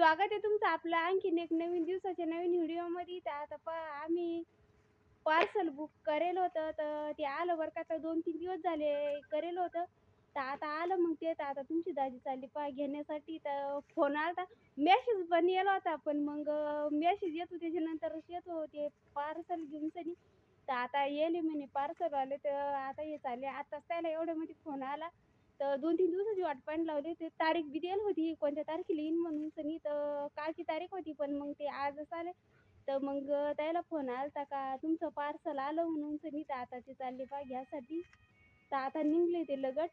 स्वागत आहे तुमचं आपलं आणखीन एक नवीन दिवसाच्या नवीन व्हिडिओमध्ये. तर आता पा आम्ही पार्सल बुक करेल होतं तर ते आलं बरं का तर दोन तीन दिवस झाले करेल होतं. तर आता आलं मग ते तर आता तुमची दादी चालली पा घेण्यासाठी. तर फोन आला मेसेज पण येला होता पण मग मेसेज येतो त्याच्यानंतरच येतो ते पार्सल घेऊन सनी तर आता येले म्हणे पार्सल आले तर आता हे चालले आताच त्याला एवढ्यामध्ये फोन आला. तर दोन तीन दिवसाची वाट पाहायला लावली. ते तारीख बी दिली होती. कोणत्या तारखेला येईन म्हणून सनी. तर कालची तारीख होती पण मग ते आजच आले. तर मग त्याला फोन आलता का तुमचं पार्सल आलं म्हणून सनी तर आता ते चालले पा घ्यासाठी. तर आता निघले ते लगट.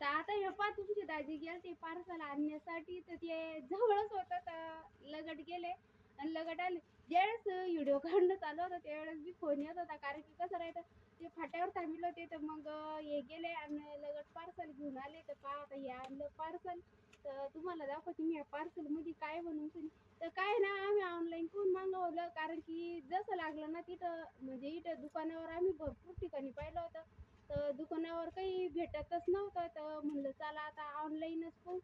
तर आता हे पा तुमची दाजी गेले ते पार्सल आणण्यासाठी. तर ते जवळच होतं तर लगट गेले. आणि लगट आले. ज्यावेळेस व्हिडिओ काढणं चालू होतं त्यावेळेस बी फोन येत होता. कारण की कसं राहतं ते फाट्यावर थांबले होते तर मग हे गेले आणि लगट पार्सल घेऊन आले. तर का आता हे आणलं पार्सल तर तुम्हाला दाखवते मी या पार्सलमध्ये काय बनवून तर काय ना आम्ही ऑनलाईन करून मागवलं. कारण की जसं लागलं ना तिथं म्हणजे इथं दुकानावर आम्ही भरपूर ठिकाणी पाहिलं होतं. तर दुकानावर काही भेटतच नव्हतं. तर म्हणलं चला आता ऑनलाईनच पण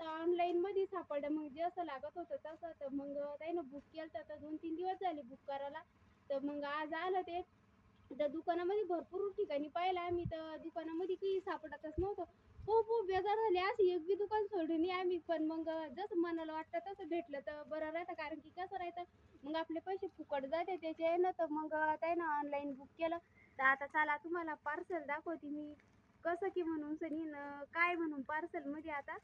तर ऑनलाईनमध्ये सापडलं. मग जसं लागत होतं तसं. तर मग त्यानं बुक केलं तर दोन तीन दिवस झाले बुक करायला. तर मग आज आलं ते. त्या दुकानामध्ये भरपूर ठिकाणी पाहिलं आम्ही. तर दुकानामध्ये काही सापडतच नव्हतं. खूप खूप बेजार झाले. असे एक बी दुकान सोडून नाही आम्ही. पण मग जसं मनाला वाटतं तसं भेटलं तर बरं राहतं. कारण की कसं राहतं मग आपले पैसे फुकट जाते. त्याचे ना तर मग आता ना ऑनलाईन बुक केलं. तर आता चला तुम्हाला पार्सल दाखवते मी. कसं की म्हणून सनी न काय म्हणून पार्सलमध्ये आता.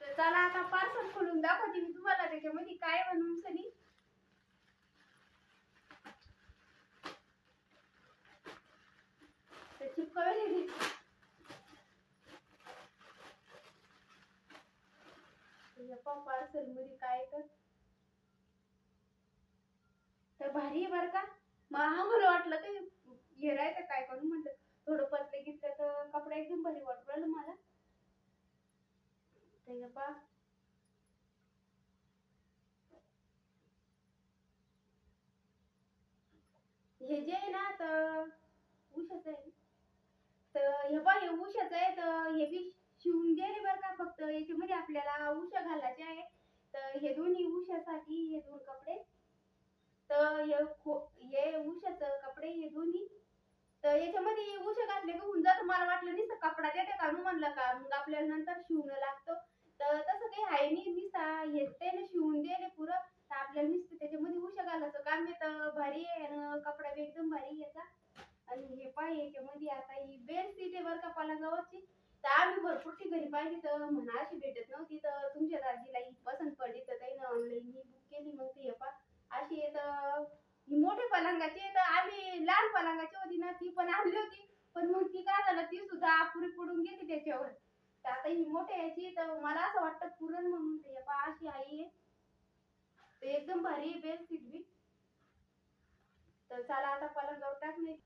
तर चला आता पार्सल खोलून दाखवते मी तुम्हाला त्याच्यामध्ये काय म्हणून सनी तर चिपकवलेली पार्सलमध्ये काय तर तर भारी आहे बरं का. मग आम्हाला वाटलं ते हे राहतं काय करून म्हणलं. थोडं पतले घेतलं तर कपडा एकदम भारी वाटू राहिलं मला. ते पा हे जे आहे ना तर उशाचं आहे. तर हे पा हे उशाचं आहे तर हे बी शिवून गेले बरं का फक्त. याच्यामध्ये आपल्याला उशा घालायचे आहे तर हे दोन्ही उशासाठी हे दोन कपडे. तर हे खो हे उशाचं कपडे हे दोन्ही. तर याच्यामध्ये उशा घातले का होऊन जातं. मला वाटलं नुसतं कपडा देते का? म्हणलं का? मग आपल्याला नंतर शिवणं लागतं. तर तसं काही आहे नाही. नुसता हे ना शिवून दिले पुरं. तर आपल्याला नुसतं त्याच्यामध्ये उशा घालायचं काम येतं भारी आहे आणि कपडा बी एकदम भारी याचा. आणि हे पाय याच्यामध्ये आता ही बेल सीट आहे बरं का पलंगावरची. तर आम्ही भरपूर ठिकाणी पाहिली तर म्हणा अशी भेटत नव्हती. तर तुमच्या दाजीला ही पसंत पडली तर त्यानं ऑनलाईन ही बुक केली. मग ती हे पा अशी आहे तर ही मोठी पलंगाची आहे. तर आम्ही लहान पलंगाची होती ना ती पण आणली होती. पण मग ती काय झालं ती सुद्धा आपुरी पडून गेली त्याच्यावर. तर आता ही मोठ्या याची तर मला असं वाटतं पुरण म्हणून ते हे पहा अशी आई आहे. एकदम भारी आहे बी तर चला आता पलंगावर टाकणे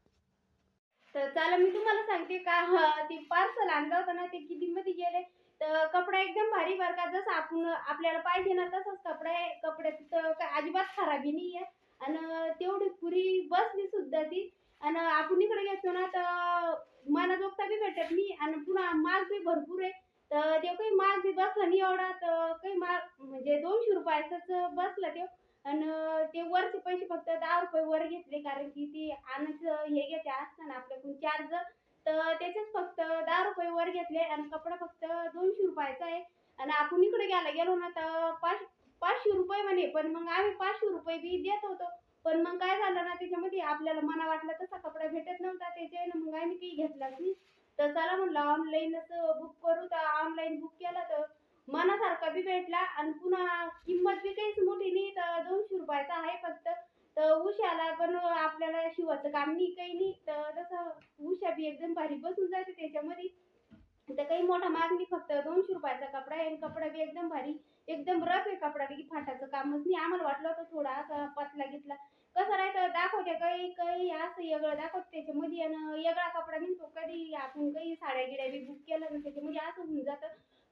तर चला मी तुम्हाला सांगते का हा, ते पार्सल आणलं होतं ना ते किती मध्ये गेले? तर कपडा एकदम भारी बरं का जसं आपण आपल्याला पाहिजे ना तसंच कपडा आहे. कपड्यात तर काय अजिबात खराबी नाही आहे आणि तेवढी पुरी बसली सुद्धा ती. आणि आपण इकडे घेतो ना तर मनाजोगता बी भेटत नाही. आणि पुन्हा माल बी भरपूर आहे. तर ते काही माल बी बसला नाही एवढा. तर काही माल म्हणजे दोनशे रुपयाचाच बसला ते. आणि ते वरचे पैसे फक्त दहा रुपये वर घेतले कारण की ते आणायचं हे घेते असताना आपल्याकडून चार्ज तर त्याचेच फक्त दहा रुपये वर घेतले आणि कपडा फक्त दोनशे रुपयाचा आहे. आणि आपण इकडे घ्यायला गेलो ना तर पाच पाचशे रुपये म्हणे पण मग आम्ही पाचशे रुपये बी देत होतो. पण मग काय झालं ना त्याच्यामध्ये आपल्याला मना वाटला तसा कपडा भेटत नव्हता त्याच्याने मग आम्ही काही घेतलाच नाही. तर चला म्हणलं ऑनलाईनच बुक करू तर ऑनलाईन बुक केला तर मनासारखा बी भेटला आणि पुन्हा किंमत बी काहीच मोठी नाही तर दोनशे रुपयाचा आहे फक्त. तर उशाला पण आपल्याला शिवायचं काम नाही काही नाही. तर तसं उशा बी एकदम भारी बसून जाते त्याच्यामध्ये. तर काही मोठा माग नाही फक्त दोनशे रुपयाचा कपडा आहे आणि कपडा बी एकदम भारी. एकदम रफ आहे कपडा की फाटाचं कामच नाही. आम्हाला वाटलं होतं थोडा असा पतला घेतला कसं राहतं दाखवते काही काही असं वेगळं दाखवते त्याच्यामध्ये. आणि वेगळा कपडा निघतो कधी आपण काही साड्या गिड्या बी बुक केलं ना त्याच्यामध्ये असं होऊन जातं.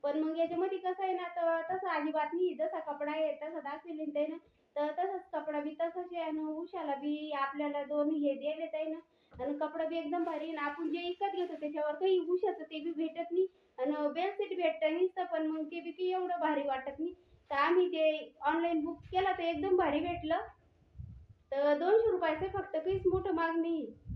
पण मग याच्यामध्ये कसं आहे ना तर तसं अजिबात नाही. जसा कपडा आहे तसा दाखविले ते ना तर तसाच कपडा बी तसाच आहे आणि उशाला बी आपल्याला दोन हे दिले ना. आणि कपडा बी एकदम भारी आहे आणि आपण जे विकत घेतो त्याच्यावर काही उशाचं ते बी भेटत नाही. आणि बेडशीट भेटतं नाही पण मग ते बी काही एवढं भारी वाटत नाही. तर आम्ही ते ऑनलाईन बुक केलं तर एकदम भारी भेटलं. तर दोनशे रुपयाचं फक्त काहीच मोठं मागणी आहे